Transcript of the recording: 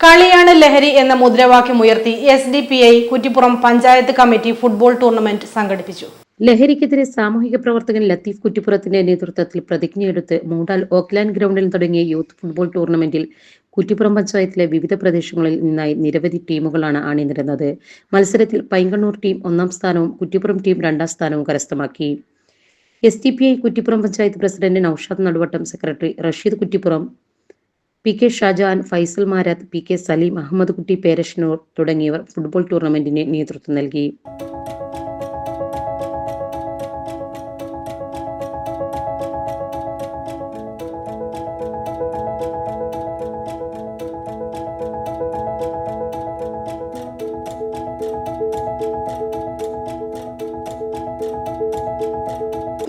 കളിയാണ് ലഹരി എന്ന മുദ്രാവാക്യം ഉയർത്തി S D P I Kuttippuram panchayat committee football tournament സംഘടിപ്പിച്ചു. ലഹരിക്കെതിരെ സാമൂഹിക പ്രവർത്തകൻ ലത്തീഫ് കുറ്റിപ്പുറത്തിന്റെ നേതൃത്വത്തിൽ പ്രതിജ്ഞയെടുത്ത് മൂടാൽ ഓക്ലാൻഡ് ഗ്രൗണ്ടിൽ തുടങ്ങിയ യൂത്ത് ഫുട്ബോൾ ടൂർണമെന്റിൽ കുറ്റിപ്പുറം പഞ്ചായത്തിലെ വിവിധ പ്രദേശങ്ങളിൽ നിന്നായി നിരവധി ടീമുകളാണ് അണിനിരുന്നത്. മത്സരത്തിൽ പൈങ്കണ്ണൂർ ടീം ഒന്നാം സ്ഥാനവും കുറ്റിപ്പുറം ടീം രണ്ടാം സ്ഥാനവും കരസ്ഥമാക്കി. S D P I Kuttippuram panchayat president Noushad Naduvattam secretary Rasheed Kuttippuram P K Shajahan Faisal Marath P K Saleem Ahammed Kutty Perassannur തുടങ്ങിയവർ ഫുട്ബോൾ ടൂർണമെന്റിന് നേതൃത്വം നൽകി.